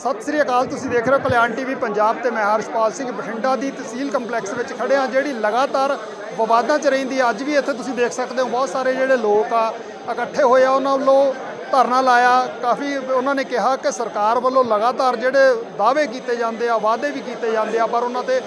ਸਤਿ ਸ੍ਰੀ ਅਕਾਲ, ਤੁਸੀਂ ਦੇਖ ਰਹੇ ਹੋ ਕਲਿਆਣ ਟੀਵੀ ਪੰਜਾਬ ਤੇ ਮੈਂ ਹਰਸ਼ਪਾਲ ਸਿੰਘ ਬਠਿੰਡਾ ਦੀ ਤਹਿਸੀਲ ਕੰਪਲੈਕਸ ਵਿੱਚ ਖੜੇ ਹਾਂ, ਜਿਹੜੀ ਲਗਾਤਾਰ ਵਿਵਾਦਾਂ 'ਚ ਰਹਿੰਦੀ ਹੈ। ਅੱਜ ਵੀ ਇੱਥੇ ਤੁਸੀਂ ਦੇਖ ਸਕਦੇ ਹੋ, ਬਹੁਤ ਸਾਰੇ ਜਿਹੜੇ ਲੋਕ ਆ, ਇਕੱਠੇ ਹੋਏ ਆ ਉਹਨਾਂ ਵੱਲੋਂ ਧਰਨਾ ਲਾਇਆ। ਕਾਫੀ ਉਹਨਾਂ ਨੇ ਕਿਹਾ ਕਿ ਸਰਕਾਰ ਵੱਲੋਂ ਲਗਾਤਾਰ ਜਿਹੜੇ ਦਾਅਵੇ ਕੀਤੇ ਜਾਂਦੇ ਆ, ਵਾਅਦੇ ਵੀ ਕੀਤੇ ਜਾਂਦੇ ਆ, ਪਰ ਉਹਨਾਂ ਤੇ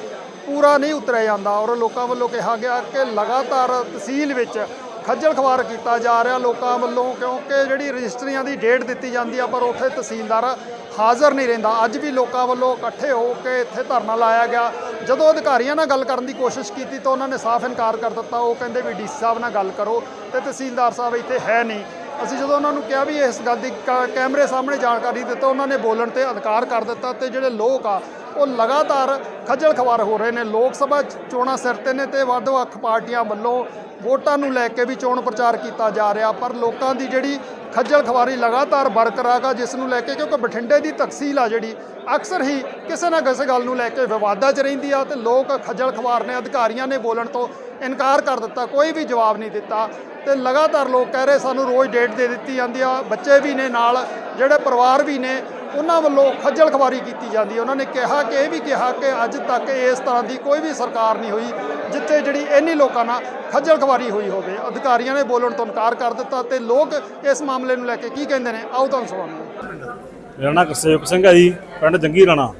ਪੂਰਾ ਨਹੀਂ ਉਤਰਿਆ ਜਾਂਦਾ। ਔਰ ਲੋਕਾਂ ਵੱਲੋਂ ਕਿਹਾ ਗਿਆ ਕਿ ਲਗਾਤਾਰ ਤਹਿਸੀਲ ਵਿੱਚ ਖੱਜਲ ਖਵਾਰ ਕੀਤਾ ਜਾ ਰਿਹਾ ਲੋਕਾਂ ਵੱਲੋਂ, ਕਿਉਂਕਿ ਜਿਹੜੀ ਰਜਿਸਟਰੀਆਂ ਦੀ ਡੇਟ ਦਿੱਤੀ ਜਾਂਦੀ ਆ, ਪਰ ਉੱਥੇ ਤਹਿਸੀਲਦਾਰ ਹਾਜ਼ਰ ਨਹੀਂ ਰਹਿੰਦਾ। ਅੱਜ ਵੀ ਲੋਕਾਂ ਵੱਲੋਂ ਇਕੱਠੇ ਹੋ ਕੇ ਇੱਥੇ ਧਰਨਾ ਲਾਇਆ ਗਿਆ। ਜਦੋਂ ਅਧਿਕਾਰੀਆਂ ਨਾਲ ਗੱਲ ਕਰਨ ਦੀ ਕੋਸ਼ਿਸ਼ ਕੀਤੀ ਤਾਂ ਉਹਨਾਂ ਨੇ ਸਾਫ਼ ਇਨਕਾਰ ਕਰ ਦਿੱਤਾ। ਉਹ ਕਹਿੰਦੇ ਵੀ ਡੀਸੀ ਸਾਹਿਬ ਨਾਲ ਗੱਲ ਕਰੋ ਤੇ ਤਹਿਸੀਲਦਾਰ ਸਾਹਿਬ ਇੱਥੇ ਹੈ ਨਹੀਂ। ਅਸੀਂ ਜਦੋਂ ਉਹਨਾਂ ਨੂੰ ਕਿਹਾ ਵੀ ਇਸ ਗੱਲ ਦੀ ਕ- ਕੈਮਰੇ ਸਾਹਮਣੇ ਜਾਣਕਾਰੀ ਦਿੱਤਾ, ਉਹਨਾਂ ਨੇ ਬੋਲਣ ਤੇ ਅਧਿਕਾਰ ਕਰ ਦਿੱਤਾ ਤੇ ਜਿਹੜੇ ਲੋਕ ਆ, ਉਹ ਲਗਾਤਾਰ ਖੱਜਲ ਖਵਾਰ ਹੋ ਰਹੇ ਨੇ। ਲੋਕ ਸਭਾ ਚੋਣਾਂ ਸਿਰ ਤੇ ਨੇ ਤੇ ਵੱਧ ਵੱਖ ਪਾਰਟੀਆਂ ਵੱਲੋਂ ਵੋਟਾਂ ਨੂੰ ਲੈ ਕੇ ਵੀ ਚੋਣ ਪ੍ਰਚਾਰ ਕੀਤਾ ਜਾ ਰਿਹਾ, ਪਰ ਲੋਕਾਂ ਦੀ ਜਿਹੜੀ ਖੱਜਲ ਖਵਾਰੀ ਲਗਾਤਾਰ ਬਰਕਰਾਰ ਆ ਜਿਸ ਨੂੰ ਲੈ ਕੇ ਕਿਉਂਕਿ ਬਠਿੰਡੇ ਦੀ ਤਕਸੀਲ ਆ ਜਿਹੜੀ, ਅਕਸਰ ਹੀ ਕਿਸੇ ਨਾ ਕਿਸੇ ਗੱਲ ਨੂੰ ਲੈ ਕੇ ਵਿਵਾਦਾਂ 'ਚ ਰਹਿੰਦੀ ਆ ਤੇ ਲੋਕ ਖੱਜਲ ਖਵਾਰ ਨੇ, ਅਧਿਕਾਰੀਆਂ ਨੇ ਬੋਲਣ ਤੋਂ ਇਨਕਾਰ ਕਰ ਦਿੱਤਾ, ਕੋਈ ਵੀ ਜਵਾਬ ਨਹੀਂ ਦਿੱਤਾ ਤੇ ਲਗਾਤਾਰ ਲੋਕ ਕਹਿ ਰਹੇ ਸਾਨੂੰ ਰੋਜ਼ ਡੇਟ ਦੇ ਦਿੱਤੀ ਜਾਂਦੀ ਆ, ਬੱਚੇ ਵੀ ਨੇ ਨਾਲ, ਜਿਹੜੇ ਪਰਿਵਾਰ ਵੀ ਨੇ ਉਹਨਾਂ ਵੱਲੋਂ ਖੱਜਲ ਖਵਾਰੀ ਕੀਤੀ ਜਾਂਦੀ ਹੈ। ਉਹਨਾਂ ਨੇ ਕਿਹਾ ਕਿ ਇਹ ਵੀ ਕਿਹਾ ਕਿ ਅੱਜ ਤੱਕ ਇਸ ਤਰ੍ਹਾਂ ਦੀ ਕੋਈ ਵੀ ਸਰਕਾਰ ਨਹੀਂ ਹੋਈ ਜਿੱਥੇ ਜਿਹੜੀ ਇੰਨੀ ਲੋਕਾਂ ਨਾਲ ਖੱਜਲ ਖਵਾਰੀ ਹੋਈ ਹੋਵੇ। ਅਧਿਕਾਰੀਆਂ ਨੇ ਬੋਲਣ ਤੋਂ ਇਨਕਾਰ ਕਰ ਦਿੱਤਾ ਤੇ ਲੋਕ ਇਸ ਮਾਮਲੇ ਨੂੰ ਲੈ ਕੇ ਕੀ ਕਹਿੰਦੇ ਨੇ? ਆਓ ਤੁਹਾਨੂੰ ਸੁਣਾਉਂਦੇ ਹਾਂ। ਮੇਰਾ ਨਾਮ ਕਸੇਪ ਸਿੰਘ ਹੈ ਜੀ ਪਿੰਡ ਜੰਗੀ ਰਾਣਾ।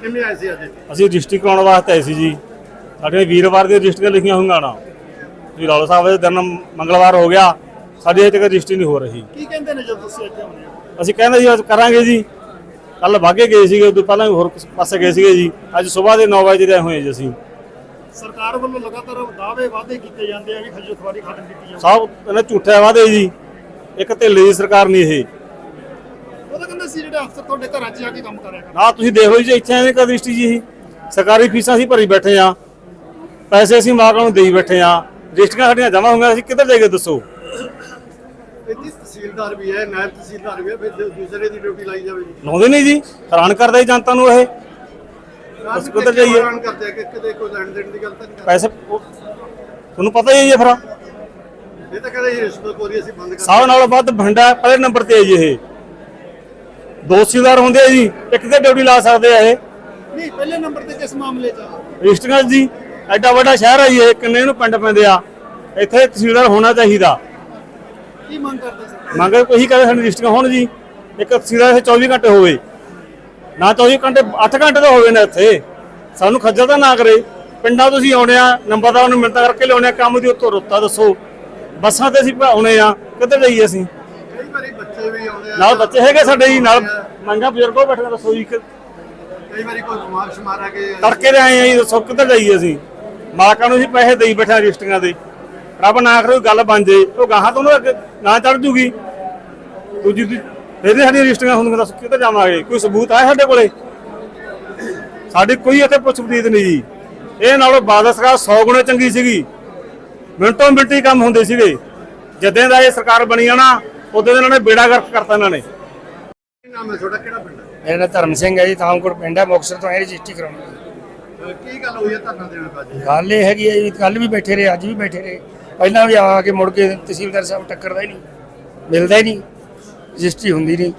ਕਿੰਨੇ ਆਏ ਸੀ ਅੱਜ? ਅਸੀਂ ਰਜਿਸਟਰੀ ਕਰਾਉਣ ਵਾਸਤੇ ਆਏ ਸੀ ਜੀ। ਸਾਡੇ ਵੀਰਵਾਰ ਦੀਆਂ ਰਜਿਸਟਰੀਆਂ ਲਿਖੀਆਂ ਹੋਈਆਂ ਨਾ। ਜੀ ਰੌਲਾ ਸਾਹਿਬ ਦੇ ਦਿਨ ਮੰਗਲਵਾਰ ਹੋ ਗਿਆ। ਸਾਡੀ ਅਜੇ ਤੱਕ ਰਜਿਸਟਰੀ ਨਹੀਂ ਹੋ ਰਹੀ। ਕੀ ਕਹਿੰਦੇ ਨੇ ਜਦੋਂ ਤੁਸੀਂ ਇੱਥੇ ਆਉਂਦੇ ਹੋ? ਅਸੀਂ ਕਹਿੰਦੇ ਜੀ ਅੱਜ ਕਰਾਂਗੇ ਜੀ। ਕੱਲ ਵਾਗੇ ਗਏ ਸੀਗੇ ਉਦੋਂ ਪਹਿਲਾਂ ਵੀ ਹੋਰ ਕਿਸੇ ਪਾਸੇ ਗਏ ਸੀਗੇ ਜੀ। ਅੱਜ ਸਵੇਰ ਦੇ 9 ਵਜੇ ਦੇ ਆਏ ਹੋਏ ਜੀ ਅਸੀਂ। ਸਰਕਾਰ ਵੱਲੋਂ ਲਗਾਤਾਰ ਦਾਅਵੇ ਵਾਅਦੇ ਕੀਤੇ ਜਾਂਦੇ ਆ ਵੀ ਖੱਜਲ ਖਵਾਰੀ ਖਤਮ ਕੀਤੀ ਜਾਵੇ। ਸਭ ਇਹਨਾਂ ਝੂਠੇ ਵਾਦੇ ਜੀ। ਇੱਕ ਢਿੱਲੇ ਦੀ ਸਰਕਾਰ ਨਹੀਂ ਇਹ। ਉਹ ਤਾਂ ਕਹਿੰਦੇ ਸੀ ਜਿਹੜੇ ਅਫਸਰ ਤੁਹਾਡੇ ਘਰਾਂ 'ਚ ਜਾ ਕੇ ਕੰਮ ਕਰਿਆ ਨਾ ਤੁਸੀਂ ਦੇਖ ਲਓ ਜੀ ਇੱਥੇ ਐਵੇਂ ਕਰ ਰਜਿਸਟਰੀ ਜੀ ਇਹ। ਸਰਕਾਰੀ ਫੀਸਾਂ ਅਸੀਂ ਭਰੀ ਬੈਠੇ ਆ ਪੈਸੇ ਅਸੀਂ ਮਾਲਕਾਂ ਨੂੰ ਦੇਈ ਬੈਠੇ ਆ ਰਜਿਸਟਰੀਆਂ ਸਾਡੀਆਂ ਜਮ੍ਹਾਂ ਹੋਈਆਂ ਅਸੀਂ ਕਿੱਧਰ ਜਾਈਏ ਦੱਸੋ? ਇੱਥੇ ਤਹਿਸੀਲਦਾਰ ਵੀ ਹੈ ਨਾਇਬ ਤਹਿਸੀਲਦਾਰ ਵੀ ਹੈ ਫਿਰ ਦੂ- ਦੂਸਰੇ ਦੀ ਡਿਊਟੀ ਲਾਈ ਜਾਵੇ ਲਾਉਂਦੇ ਨਹੀਂ ਜੀ? ਹੈਰਾਨ ਕਰਦਾ ਜੀ ਜਨਤਾ ਨੂੰ ਇਹ? ਰਾਤ ਕਿੱਧਰ ਜਾਈਏ? ਹੈਰਾਨ ਕਰਦੇ ਆ ਕਿ ਕਿਤੇ ਕੋਈ ਲੈਣ ਦੇਣ ਦੀ ਗੱਲ ਤਾਂ ਨਹੀਂ ਕਰਦੇ ਪੈਸੇ ਉਹ- ਤੁਹਾਨੂੰ ਪਤਾ ਹੀ ਹੈ ਜੀ ਫਿਰ। ਇਹ ਤਾਂ ਕਹਿੰਦੇ ਰਿਸ਼ਵਤਖੋਰੀ ਅਸੀਂ ਬੰਦ ਕਰ ਸਭ ਨਾਲੋਂ ਵੱਧ ਭੰਡਾ ਪਹਿਲੇ ਨੰਬਰ ਤੇ ਹੈ ਜੀ ਇਹ। ਦੋਸ਼ੀਦਾਰ ਹੁੰਦੇ ਆ ਜੀ ਇੱਕ ਤੇ ਡਿਊਟੀ ਲਾ ਸਕਦੇ ਆ ਇਹ। ਨਹੀਂ ਪਹਿਲੇ ਨੰਬਰ ਤੇ ਕਿਸ ਮਾਮਲੇ 'ਚ ਆ? ਜੀ ਐਡਾ ਵੱਡਾ ਸ਼ਹਿਰ ਹੈ ਜੀ ਇਹ ਕਿੰਨੇ ਨੂੰ ਪਿੰਡ ਪੈਂਦੇ ਆ? ਇੱਥੇ ਤਹਿਸੀਲਦਾਰ ਹੋਣਾ ਚਾਹੀਦਾ। ਕੀ ਮੰਗ ਕਰਦੇ ਸੀ ਮੰਗ ਕੋਈ ਕਰੇ ਸਾਡੀ ਰਜਿਸਟਰੀਆਂ ਹੋਣ ਜੀ ਇੱਕ ਤਹਿਸੀਲਦਾਰ ਇੱਥੇ 24 ਘੰਟੇ ਹੋਵੇ। ਨਾ 24 ਘੰਟੇ 8 ਘੰਟੇ ਤਾਂ ਹੋਵੇ ਨਾ ਇੱਥੇ। ਸਾਨੂੰ ਖੱਜਲ ਤਾਂ ਨਾ ਕਰੇ। ਪਿੰਡਾਂ ਤੋਂ ਅਸੀਂ ਆਉਣੇ ਆ ਨੰਬਰਦਾਰ ਨੂੰ ਮਿੰਤਾ ਕਰਕੇ ਲਿਆਉਣੇ ਕੰਮ ਦੀ ਉੱਤੋਂ ਰੁੱਤਾ ਦੱਸੋ। ਬੱਸਾਂ ਤੇ ਅਸੀਂ ਆਉਣੇ ਆ ਕਿੱਧਰ ਜਾਈਏ ਅਸੀਂ? ਕਈ ਵਾਰੀ ਬੱਚੇ ਵੀ ਆਉਂਦੇ ਆ ਨਾਲ ਬੱਚੇ ਹੈਗੇ ਸਾਡੇ ਜੀ ਨਾਲ ਮੰਗਾ ਬਜ਼ੁਰਗੋ ਬੈਠੇ ਨੇ ਦੱਸੋ ਜੀ ਕਈ ਵਾਰੀ ਕੋਈ ਬਿਮਾਰ ਸ਼ਮਾਰ ਆ ਕੇ ਤੜਕੇ ਦੇ ਆਏ ਆ ਜੀ ਦੱਸੋ ਕਿੱਧਰ ਜਾਈਏ ਅਸੀਂ? ਮਾਲਕਾਂ ਨੂੰ ਅਸੀਂ ਪੈਸੇ ਦੇਈ ਬੈਠੇ ਰਜਿਸਟਰੀਆਂ ਦੇ। ਰੱਬ ਨਾ ਕਰੇ ਕੋਈ ਗੱਲ ਬਣ ਜੇ ਉਹ ਗਾਹਾਂ ਤੋਂ ਨਾ ਅੱਗੇ ਨਾ ਚੜ ਜੂਗੀ। ਦੂਜੀ ਦੀ ਇਹਦੇ ਸਾਡੀਆਂ ਰਜਿਸਟਰੀਆਂ ਹੁੰਦੀਆਂ ਦੱਸੋ ਕਿੱਧਰ ਜਾਵਾਂਗੇ। ਕੋਈ ਸਬੂਤ ਹੈ ਸਾਡੇ ਕੋਲੇ? ਸਾਡੀ ਕੋਈ ਇੱਥੇ ਪੁੱਛ ਪੜੀਤ ਨਹੀਂ ਜੀ। ਇਹ ਨਾਲੋਂ ਬਾਦਲ ਸਰਕਾਰ 100 ਗੁਣੇ ਚੰਗੀ ਸੀਗੀ। ਮਿੰਟੋ ਮਿੰਟੀ ਕੰਮ ਹੁੰਦੇ ਸੀਗੇ। ਜਦੋਂ ਦਾ ਇਹ ਸਰਕਾਰ ਬਣੀ ਆ ਨਾ ਉਦੋਂ ਇਹਨਾਂ ਨੇ ਬੇੜਾ ਗਰਕ ਕਰਤਾ ਇਹਨਾਂ ਨੇ। ਨਾਮ ਹੈ ਤੁਹਾਡਾ? ਕਿਹੜਾ ਪਿੰਡ ਹੈ? ਮੇਰਾ ਨਾਮ ਧਰਮ ਸਿੰਘ ਹੈ ਜੀ ਥਾਮਕੋਟ ਪਿੰਡ ਹੈ ਮੁਕਤਸਰ ਤੋਂ ਆਏ ਰਜਿਸਟਰੀ ਕਰਾਉਣੀ। ਅਹ ਕੀ ਗੱਲ ਹੋਈ ਹੈ ਧਰਨਾ ਦੇਣ ਦਾ ਜੀ ਗੱਲ ਇਹ ਹੈਗੀ ਹੈ ਜੀ ਕੱਲ ਵੀ ਬੈਠੇ ਰਹੇ ਅੱਜ ਵੀ ਬੈਠੇ ਰਹੇ। ਪਹਿਲਾਂ ਵੀ ਆ ਕੇ ਮੁੜ ਕੇ ਤਹਿਸੀਲਦਾਰ ਸਾਹਿਬ ਟੱਕਰਦਾ ਹੀ ਨਹੀਂ, ਮਿਲਦਾ ਹੀ ਨਹੀਂ, ਰਜਿਸਟਰੀ ਹੁੰਦੀ ਨਹੀਂ।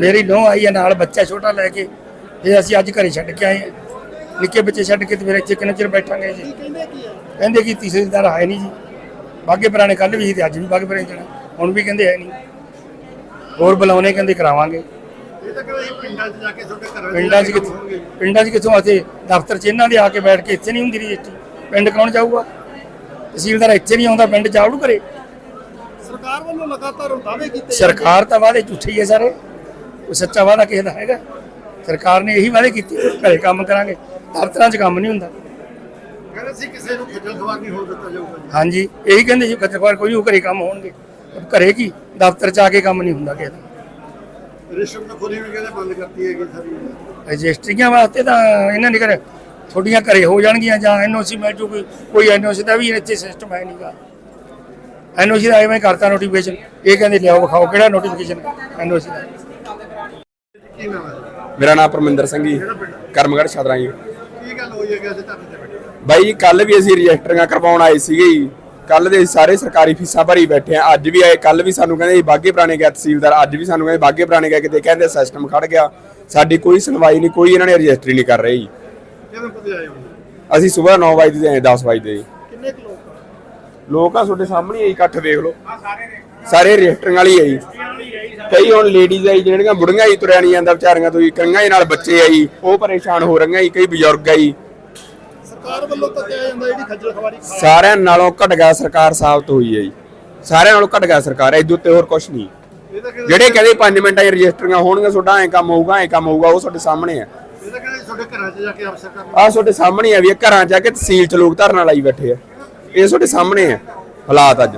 ਮੇਰੀ ਨੋਹ ਆਈ ਹੈ ਨਾਲ, ਬੱਚਾ ਛੋਟਾ ਲੈ ਕੇ, ਇਹ ਅਸੀਂ ਅੱਜ ਘਰੇ ਛੱਡ ਕੇ ਆਏ ਹਾਂ। ਨਿੱਕੇ ਬੱਚੇ ਛੱਡ ਕੇ ਤੇ ਫਿਰ ਇੱਥੇ ਕਿੰਨੇ ਚਿਰ ਬੈਠਾਂਗੇ ਜੀ? ਕਹਿੰਦੇ ਕਿ ਤਹਿਸੀਲਦਾਰ ਹੈ ਨਹੀਂ ਜੀ। ਬਾਗੇ ਪੁਰਾਣੇ ਕੱਲ ਵੀ ਸੀ ਤੇ ਅੱਜ ਵੀ ਬਾਗੇ ਪੁਰਾਣੇ ਜਾਣਾ। ਹੁਣ ਵੀ ਕਹਿੰਦੇ ਹੈ ਨਹੀਂ। ਹੋਰ ਬੁਲਾਉਣੇ ਕਹਿੰਦੇ ਕਰਾਵਾਂਗੇ। ਪਿੰਡਾਂ 'ਚ ਜਾ ਕਿੱਥੋਂ ਹੋਣਗੇ। ਪਿੰਡਾਂ 'ਚ ਕਿੱਥੋਂ ਆਤੇ ਦਫ਼ਤਰ 'ਚ ਇਹਨਾਂ ਦੇ ਆ ਕੇ ਬੈਠ ਕੇ ਇੱਥੇ ਨਹੀਂ ਹੁੰਦੀ ਰਜਿਸਟਰੀ। ਪਿੰਡ ਕੌਣ ਜਾਊਗਾ? ਤਹਿਸੀਲਦਾਰ ਇੱਥੇ ਨਹੀਂ ਆਉਂਦਾ ਪਿੰਡ ਜਾਵੜੂ ਕਰੇ ਸਰਕਾਰ ਵੱਲੋਂ ਲਗਾਤਾਰ ਦਾਅਵੇ ਕੀਤੇ ਸਰਕਾਰ ਤਾਂ ਵਾਅਦੇ ਝੂਠੇ ਹੀ ਹੈ ਸਾਰੇ। ਕੋਈ ਸੱਚਾ ਵਾਅਦਾ ਕਿਸੇ ਦਾ ਹੈਗਾ। ਸਰਕਾਰ ਨੇ ਇਹੀ ਵਾਅਦੇ ਕੀਤੇ ਘਰੇ ਕੰਮ ਕਰਾਂਗੇ। ਦਫ਼ਤਰਾਂ 'ਚ ਕੰਮ ਨਹੀਂ ਹੁੰਦਾ। ਕਹਿੰਦੇ ਸੀ ਕਿਸੇ ਨੂੰ ਖੱਜਲ ਖਵਾਰ ਨਹੀਂ ਹੋ ਦਿੱਤਾ ਜਾਊਗਾ ਹਾਂਜੀ ਇਹੀ ਕਹਿੰਦੇ ਸੀ ਖੱਜਰਖਵਾਰ ਕੋਈ ਨਹੀਂ ਘਰੇ ਕੰਮ ਹੋਣਗੇ। ਘਰੇ ਕੀ? ਦਫ਼ਤਰ 'ਚ ਆ ਕੇ ਕੰਮ ਨਹੀਂ ਹੁੰਦਾ ਕਿਸੇ ਦਾ। ਰਿਸ਼ਵਤਖੋਰੀ ਵੀ ਕਹਿੰਦੇ ਬੰਦ ਕਰਤੀ ਹੈਗੀ ਸਾਰੀ। ਰਜਿਸਟਰੀਆਂ ਵਾਸਤੇ ਤਾਂ ਇਹਨਾਂ ਨੇ ਕਰ ਤੁਹਾਡੀਆਂ ਘਰੇ ਹੋ ਜਾਣਗੀਆਂ ਜਾਂ ਐਨਓਸੀ ਮਿਲ ਜੂਗੀ ਕੋਈ ਐਨਓਸੀ ਦਾ ਵੀ ਇੱਥੇ ਸਿਸਟਮ ਹੈ ਨਹੀਂਗਾ ਐਨਓਸੀ ਦਾ ਐਵੇਂ ਕਰਤਾ ਨੋਟੀਫਿਕੇਸ਼ਨ ਇਹ ਕਹਿੰਦੇ ਲਿਆਓ ਵਿਖਾਓ ਕਿਹੜਾ ਨੋਟੀਫਿਕੇਸ਼ਨ ਐਨਓਸੀ ਦਾ? ਕੀ ਨਾਮ ਹੈ? ਮੇਰਾ ਨਾਮ ਪਰਮਿੰਦਰ ਸਿੰਘ ਜੀ ਕਰਮਗੜ੍ਹ ਛਤਰਾ ਜੀ। ਕੀ ਗੱਲ ਹੋਈ ਹੈ ਕਿ ਅਸੀਂ ਧਰਨੇ ਤੇ ਬੈਠੇ ਬਾਈ ਜੀ ਕੱਲ ਵੀ ਅਸੀਂ ਰਜਿਸਟਰੀਆਂ ਕਰਵਾਉਣ ਆਏ ਸੀਗੇ ਜੀ। ਕੱਲ ਦੇ ਸਾਰੇ ਸਰਕਾਰੀ ਫੀਸਾਂ ਭਰੀ ਬੈਠੇ ਆ। ਅੱਜ ਵੀ ਆਏ ਕੱਲ ਵੀ ਸਾਨੂੰ ਕਹਿੰਦੇ ਜੀ ਬਾਗੇ ਪੁਰਾਣੇ ਗਿਆ ਤਹਿਸੀਲਦਾਰ ਅੱਜ ਵੀ ਸਾਨੂੰ ਕਹਿੰਦੇ ਬਾਗੇ ਪੁਰਾਣੇ ਗਿਆ ਕਿਤੇ ਕਹਿੰਦੇ ਸਿਸਟਮ ਖੜ ਗਿਆ। ਸਾਡੀ ਕੋਈ ਸੁਣਵਾਈ ਨਹੀਂ ਕੋਈ ਇਹਨਾਂ ਨੇ ਰਜਿਸਟਰੀ ਨਹੀਂ ਕਰ ਰਹੀ। ਆਏ ਹੋ? ਅਸੀਂ ਸਵੇਰ 9 ਵਜੇ ਦੇ ਆਏ 10 ਵਜੇ ਦੇ ਜੀ। ਕਿੰਨੇ ਕੁ ਲੋਕ ਲੋਕ ਆ ਤੁਹਾਡੇ ਸਾਹਮਣੇ ਹੀ ਆ ਇਕੱਠ ਵੇਖ ਲਓ। ਸਾਰੇ ਰਜਿਸਟਰੀਆਂ ਵਾਲੀ ਹੈ ਜੀ। ਕਈ ਹੁਣ ਲੇਡੀਜ਼ ਆ ਜੀ ਜਿਹੜੀਆਂ ਬੁੜੀਆਂ ਜੀ ਤੁਰਿਆ ਨਹੀਂ ਜਾਂਦਾ ਵਿਚਾਰੀਆਂ ਤੋਂ ਜੀ ਕਈਆਂ ਦੇ ਨਾਲ ਬੱਚੇ ਆ ਜੀ ਉਹ ਪਰੇਸ਼ਾਨ ਹੋ ਰਹੀਆਂ ਜੀ ਕਈ ਬਜ਼ੁਰਗ ਆ ਜੀ। ਸਰਕਾਰ ਵੱਲੋਂ ਤਾਂ ਕਿਹਾ ਜਾਂਦਾ ਜਿਹੜੀ ਖੱਜਲ ਖਵਾਰੀ ਸਾਰਿਆਂ ਨਾਲੋਂ ਘਟਗਾ ਸਰਕਾਰ ਸਾਬਤ ਹੋਈ ਹੈ ਜੀ। ਸਾਰਿਆਂ ਨਾਲੋਂ ਘਟਗਾ ਸਰਕਾਰ ਹੈ ਇਹਦੇ ਉੱਤੇ ਹੋਰ ਕੁਝ ਨਹੀਂ। ਜਿਹੜੇ ਕਹਿੰਦੇ 5 ਮਿੰਟਾਂ 'ਚ ਰਜਿਸਟਰੀਆਂ ਹੋਣਗੀਆਂ ਤੁਹਾਡਾ ਐ ਕੰਮ ਹੋਊਗਾ ਐ ਕੰਮ ਹੋਊਗਾ ਉਹ ਤੁਹਾਡੇ ਸਾਹਮਣੇ ਆ। ਇਹ ਤਾਂ ਕਹਿੰਦੇ ਤੁਹਾਡੇ ਘਰਾਂ 'ਚ ਜਾ ਕੇ ਅਫਸਰ ਕਰਨ ਆ ਤੁਹਾਡੇ ਸਾਹਮਣੇ ਆ ਵੀ ਇਹ ਘਰਾਂ 'ਚ ਆ ਕੇ ਤਹਿਸੀਲ 'ਚ ਲੋਕ ਧਰਨਾ ਲਾਈ ਬੈਠੇ ਆ। ਇਹ ਤੁਹਾਡੇ ਸਾਹਮਣੇ ਆ ਹਾਲਾਤ ਅੱਜ।